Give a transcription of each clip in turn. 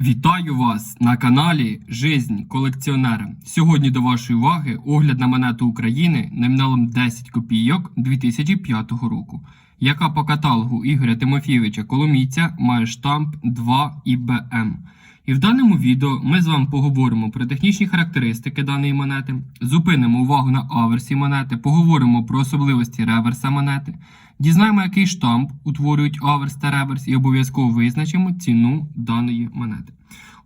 Вітаю вас на каналі Жизнь колекціонера. Сьогодні до вашої уваги огляд на монету України номіналом 10 копійок 2005 року, яка по каталогу Ігоря Тимофійовича Коломійця має штамп 2 ІБМ. І в даному відео ми з вами поговоримо про технічні характеристики даної монети, зупинимо увагу на аверсі монети, поговоримо про особливості реверса монети, дізнаємо, який штамп утворюють аверс та реверс, і обов'язково визначимо ціну даної монети.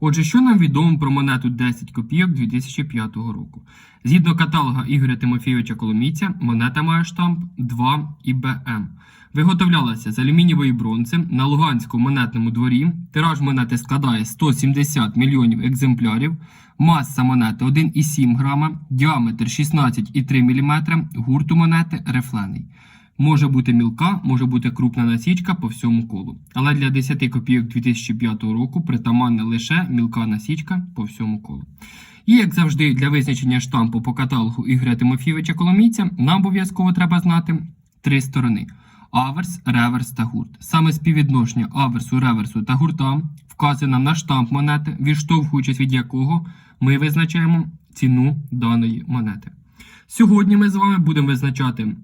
Отже, що нам відомо про монету 10 копійок 2005 року? Згідно каталога Ігоря Тимофійовича Коломійця, монета має штамп 2 ІБМ. Виготовлялася з алюмінієвої бронзи на Луганському монетному дворі. Тираж монети складає 170 мільйонів екземплярів. Маса монети 1,7 грама, діаметр 16,3 мм, гурту монети рифлений. Може бути мілка, може бути крупна насічка по всьому колу. Але для 10 копійок 2005 року притаманна лише мілка насічка по всьому колу. І як завжди, для визначення штампу по каталогу Ігоря Тимофійовича Коломійця нам обов'язково треба знати три сторони: аверс, реверс та гурт. Саме співвідношення аверсу, реверсу та гурта вказує нам на штамп монети, відштовхуючись від якого ми визначаємо ціну даної монети. Сьогодні ми з вами будемо визначати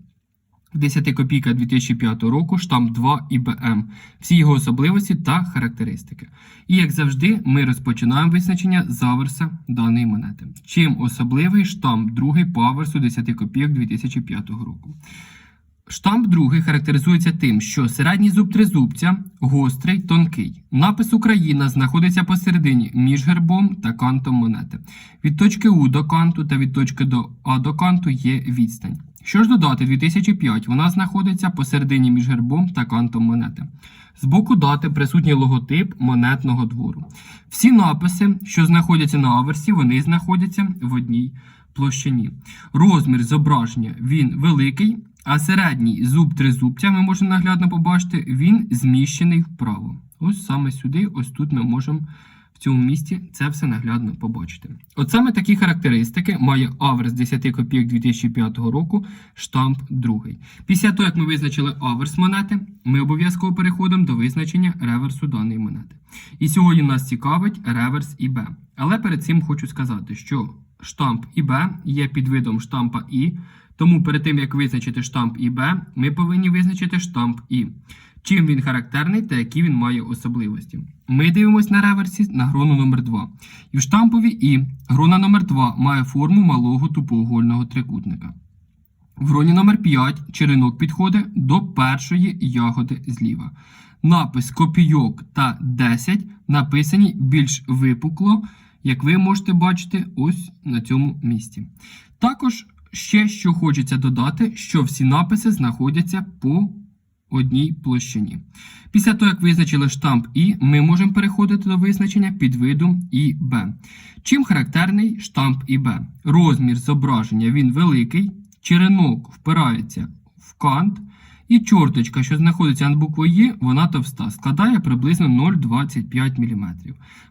10 копійка 2005 року штамп 2 ІБМ, всі його особливості та характеристики. І як завжди, ми розпочинаємо визначення з аверса даної монети. Чим особливий штамп 2 по аверсу 10 копійок 2005 року. Штамп другий характеризується тим, що середній зуб тризубця гострий, тонкий. Напис Україна знаходиться посередині між гербом та кантом монети. Від точки У до канту та від точки до А до канту є відстань. Що ж додати 2005, вона знаходиться посередині між гербом та кантом монети. З боку дати присутній логотип монетного двору. Всі написи, що знаходяться на аверсі, вони знаходяться в одній площині. Розмір зображення він великий, а середній зуб тризубця, ми можемо наглядно побачити, він зміщений вправо. Ось саме сюди, ось тут ми можемо цьому місці це все наглядно побачити. От саме такі характеристики має аверс 10 копійок 2005 року, штамп 2. Після того, як ми визначили аверс монети, ми обов'язково переходимо до визначення реверсу даної монети. І сьогодні нас цікавить реверс ІБ. Але перед цим хочу сказати, що штамп ІБ є підвидом штампа І, тому перед тим, як визначити штамп ІБ, ми повинні визначити штамп І. Чим він характерний та які він має особливості. Ми дивимося на реверсі на грону номер 2 І в штампові І грона номер 2 має форму малого тупоугольного трикутника. В гроні номер 5 черенок підходить до першої ягоди зліва. Напис копійок та 10 написані більш випукло, як ви можете бачити ось на цьому місці. Також ще що хочеться додати, що всі написи знаходяться по одній площині. Після того, як визначили штамп І, ми можемо переходити до визначення підвиду ІБ. Чим характерний штамп ІБ? Розмір зображення він великий, черенок впирається в кант, і чорточка, що знаходиться над буквою Є, вона товста, складає приблизно 0,25 мм.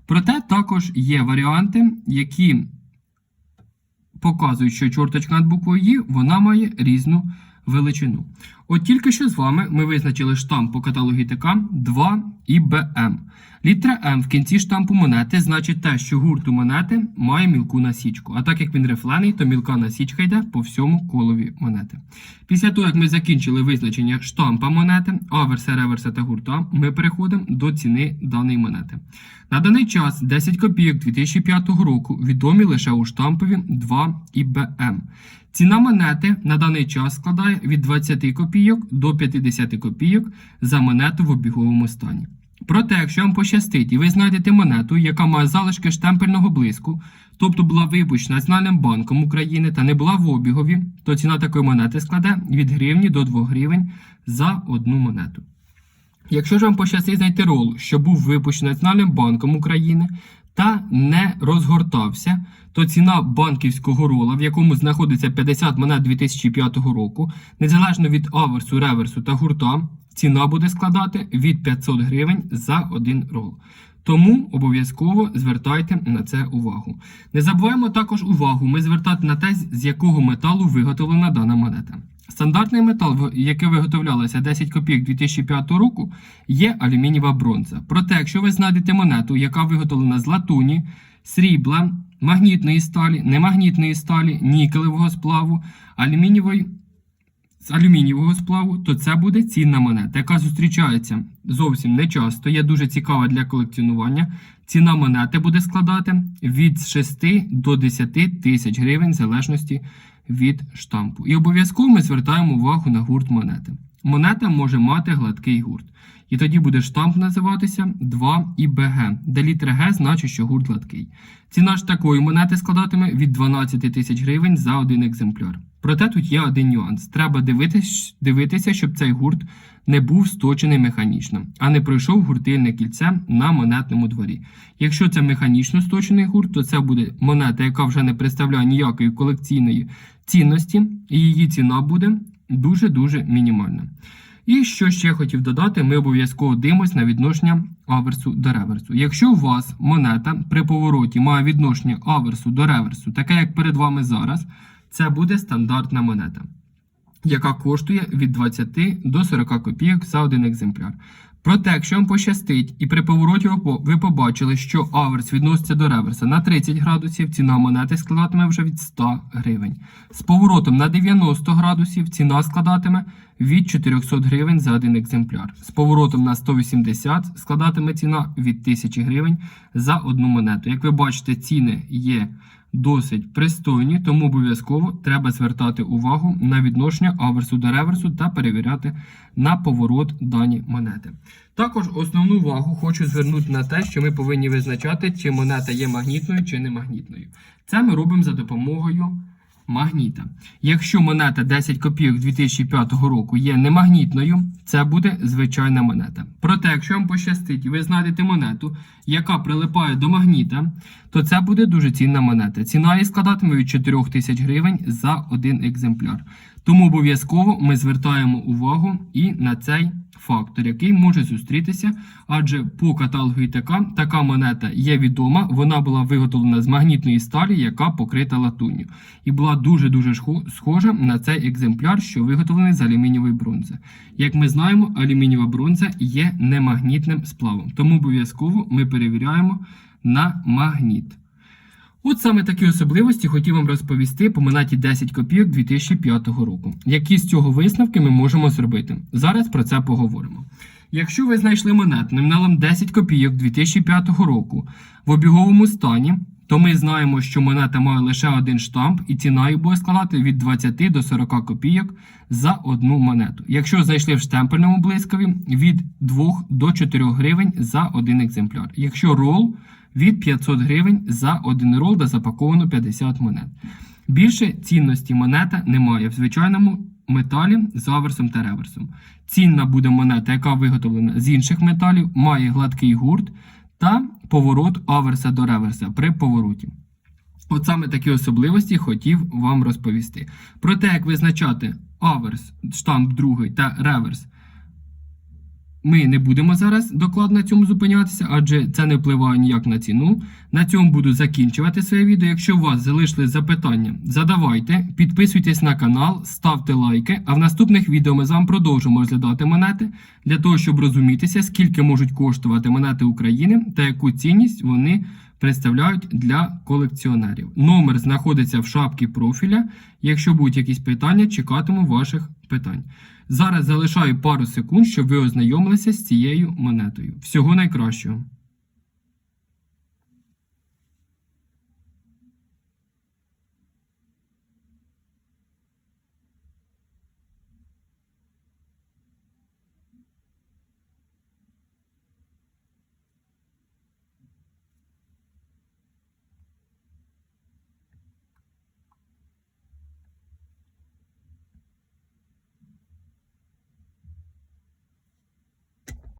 Проте також є варіанти, які показують, що чорточка над буквою Є, вона має різну величину. От тільки що з вами ми визначили штамп по каталогі ТК 2 і БМ. Літера М в кінці штампу монети значить те, що гурт у монети має мілку насічку. А так як він рифлений, то мілка насічка йде по всьому колові монети. Після того, як ми закінчили визначення штампа монети, аверса, реверса та гурта, ми переходимо до ціни даної монети. На даний час 10 копійок 2005 року відомі лише у штампові 2 і БМ. Ціна монети на даний час складає від 20 копійок до 50 копійок за монету в обіговому стані. Проте, якщо вам пощастить і ви знайдете монету, яка має залишки штемпельного блиску, тобто була випущена Національним банком України та не була в обігові, то ціна такої монети складе від гривні до 2 гривень за одну монету. Якщо ж вам пощастить знайти рол, що був випущений Національним банком України та не розгортався, то ціна банківського рола, в якому знаходиться 50 монет 2005 року, незалежно від аверсу, реверсу та гурта, ціна буде складати від 500 гривень за один рол. Тому обов'язково звертайте на це увагу. Не забуваємо також увагу ми звертати на те, з якого металу виготовлена дана монета. Стандартний метал, який виготовлялося 10 копійок 2005 року, є алюмінієва бронза. Проте, якщо ви знайдете монету, яка виготовлена з латуні, срібла, магнітної сталі, немагнітної сталі, нікелевого сплаву, алюмінієвої з алюмінієвого сплаву, то це буде цінна монета, яка зустрічається зовсім не часто, є дуже цікава для колекціонування. Ціна монети буде складати від 6 до 10 тисяч гривень, в залежності від штампу. І обов'язково ми звертаємо увагу на гурт монети. Монета може мати гладкий гурт. І тоді буде штамп називатися 2 ІБГ, де літера Г значить, що гурт гладкий. Ціна ж такої монети складатиме від 12 тисяч гривень за один екземпляр. Проте тут є один нюанс. Треба дивитись, дивитися, щоб цей гурт не був сточений механічно, а не пройшов гуртильне кільце на монетному дворі. Якщо це механічно сточений гурт, то це буде монета, яка вже не представляє ніякої колекційної цінності, і її ціна буде дуже-дуже мінімальна. І що ще хотів додати, ми обов'язково дивимося на відношення аверсу до реверсу. Якщо у вас монета при повороті має відношення аверсу до реверсу, таке як перед вами зараз, це буде стандартна монета, яка коштує від 20 до 40 копійок за один екземпляр. Проте, якщо вам пощастить, і при повороті ви побачили, що аверс відноситься до реверса на 30 градусів, ціна монети складатиме вже від 100 гривень. З поворотом на 90 градусів ціна складатиме від 400 гривень за один екземпляр. З поворотом на 180 складатиме ціна від 1000 гривень за одну монету. Як ви бачите, ціни є досить пристойні, тому обов'язково треба звертати увагу на відношення аверсу до реверсу та перевіряти на поворот дані монети. Також основну увагу хочу звернути на те, що ми повинні визначати, чи монета є магнітною чи не магнітною. Це ми робимо за допомогою магніта. Якщо монета 10 копійок 2005 року є немагнітною, це буде звичайна монета. Проте, якщо вам пощастить ви знайдете монету, яка прилипає до магніта, то це буде дуже цінна монета. Ціна її складатиме від 4 тисяч гривень за один екземпляр. Тому обов'язково ми звертаємо увагу і на цей фактор, який може зустрітися, адже по каталогу ІТК така монета є відома. Вона була виготовлена з магнітної сталі, яка покрита латунню, і була дуже дуже схожа на цей екземпляр, що виготовлений з алюмінієвої бронзи. Як ми знаємо, алюмінієва бронза є немагнітним сплавом, тому обов'язково ми перевіряємо на магніт. От саме такі особливості хотів вам розповісти по монеті 10 копійок 2005 року. Які з цього висновки ми можемо зробити? Зараз про це поговоримо. Якщо ви знайшли монету номіналом 10 копійок 2005 року в обіговому стані, то ми знаємо, що монета має лише один штамп, і ціна її буде складати від 20 до 40 копійок за одну монету. Якщо знайшли в штемпельному блискові, від 2 до 4 гривень за один екземпляр. Якщо рол від 500 гривень за один рол, де запаковано 50 монет. Більше цінності монета немає в звичайному металі з аверсом та реверсом. Цінна буде монета, яка виготовлена з інших металів, має гладкий гурт та поворот аверса до реверса при повороті. От саме такі особливості хотів вам розповісти. Про те, як визначати аверс, штамп другий та реверс ми не будемо зараз докладно на цьому зупинятися, адже це не впливає ніяк на ціну. На цьому буду закінчувати своє відео. Якщо у вас залишили запитання, задавайте, підписуйтесь на канал, ставте лайки. А в наступних відео ми з вами продовжимо розглядати монети для того, щоб розумітися, скільки можуть коштувати монети України та яку цінність вони представляють для колекціонерів. Номер знаходиться в шапці профіля. Якщо будуть якісь питання, чекатиму ваших питань. Зараз залишаю пару секунд, щоб ви ознайомилися з цією монетою. Всього найкращого!